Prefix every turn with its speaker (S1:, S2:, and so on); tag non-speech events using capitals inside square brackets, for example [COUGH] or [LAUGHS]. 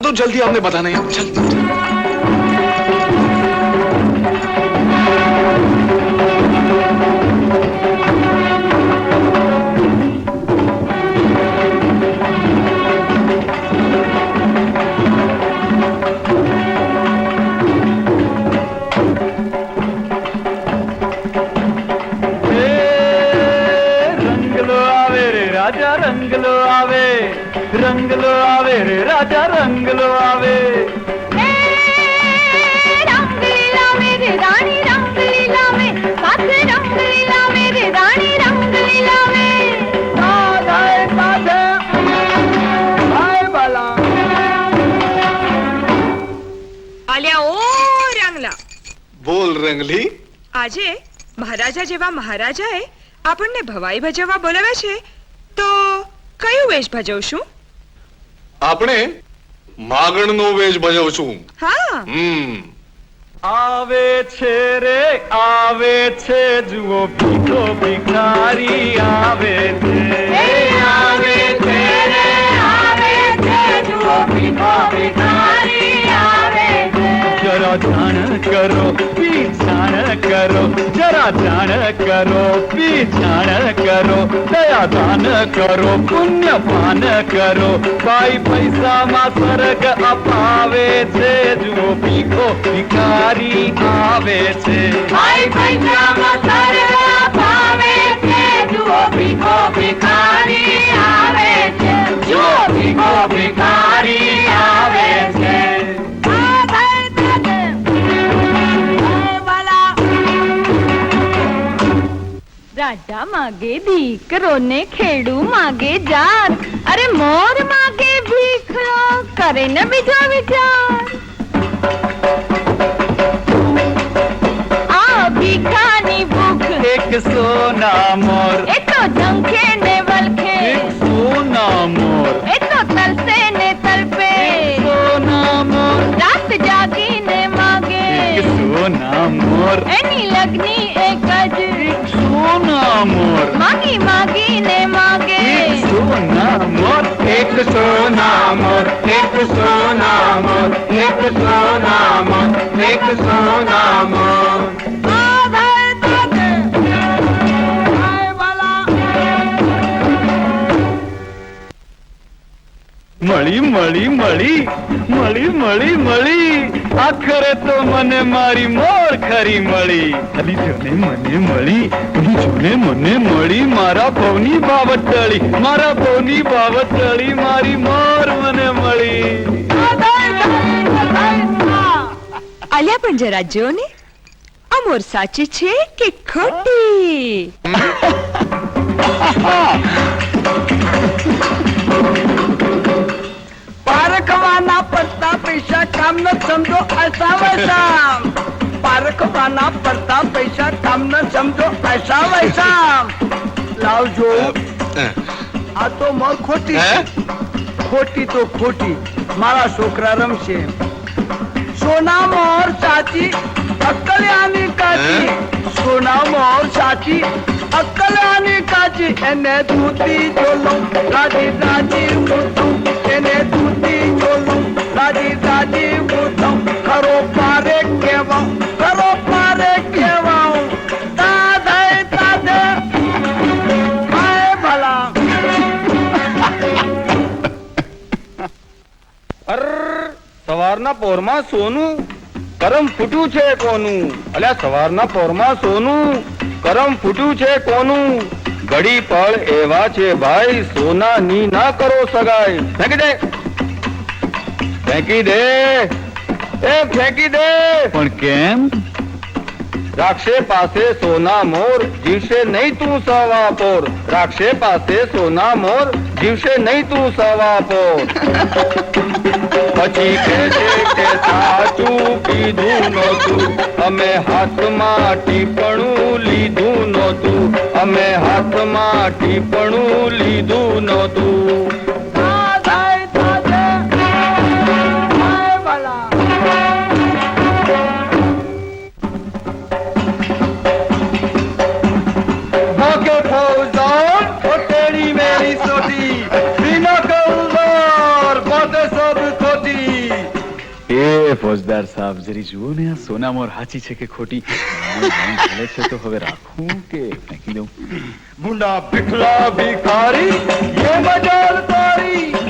S1: तो जल्दी हमने बताना है जल्दी
S2: રંગલો આવે રે રાજા રંગલો આવે. બોલ
S3: રંગલી. આજે મહારાજા જેવા મહારાજાએ આપણને ભવાઈ ભજવવા બોલાવ્યા છે. તો કયું વેશ ભજવશું?
S1: આપણે માગણનો વેશ ભજવશું
S3: હા.
S1: હમ.
S2: આવે છે રે આવે છે જુઓ ભીખો ભિખારી આવે છે.
S4: આવે છે રે આવે છે જુઓ ભીખો ભિખારી. આવે છે
S2: જરા જાણ કરો, પીછાણ કરો, જરા જાણ કરો, પીછાણ કરો દયા દાન કરો પુણ્ય પાન કરો. ભાઈ પૈસામાં સ્વર્ગ અપાવે છે, જુઓ ભીખો ભિખારી આવે છે.
S4: ભાઈ પૈસામાં રાજા માગે દીકરો ને ખેડુ માગે જાત. અરે મોર માગે ભીખરો કરે ને બીજો વિચાર. આ ભીખાની ભૂખ.
S2: એક સોના મોર.
S4: એ તો ઝંખે
S2: મોર
S4: માગી માગીને માગે
S2: સોના મોર એક સોના મોર એક સોના મોર એક સોના મોર એક સોના મળી મળી મળી મળી મળી મળી. આખરે તો મને મારી મોર ખરી મળી. ખાલી જોને મને મળી ખાલી જોને મને મળી મારા ભવની બાબત ટળી મારા ભવની બાબત ટળી મારી મોર મને મળી.
S3: આલ્યા પણ જરા જો ને. આ મોર સાચી છે કે ખોટી? [LAUGHS]
S5: સમજો અસાવસામ પારખવાના પડતા પૈસા કામ ન સમજો અસાવસામ લાવજો આ તો મ ખોટી. ખોટી તો ખોટી. મારા છોકરા રમશે. સોના મોર સાચી અકલ્યાની કાચી. સોના મોર સાચી અકલ્યાની કાચી. એને દૂધી જોલો રાજી રાજી
S2: મૂતું સવારના પોરમાં સોનું? કરમ ફૂટ્યું છે કોનું? અલ્યા સવારના પોરમાં સોનું? કરમ ફૂટ્યું છે કોનું? ઘડી પળ એવા છે ભાઈ સોનાની ના કરો સગાઈ. ફેંકી દે. ફેંકી દે. એ ફેંકી દે. પણ કેમ? રાક્ષે પાસે સોના મોર જીવશે નહીં તું સવા પોર. રાક્ષે પાસે સોના મોર જીવશે નહીં તું સવા પોર. [LAUGHS] પછી કહે કે સાચું કીધું નહોતું. અમે હાથમાં ટીપણું લીધું નહોતું. અમે હાથમાં ટીપણું લીધું નહોતું.
S6: ફોજદાર સાહેબ જરી જુઓ ને આ સોનામોર હાચી છે કે ખોટી ભલે છે તો હવે રાખું કે ફેંકી દઉં
S2: મુંડા ભીખલા ભિખારી યે મજાલ તારી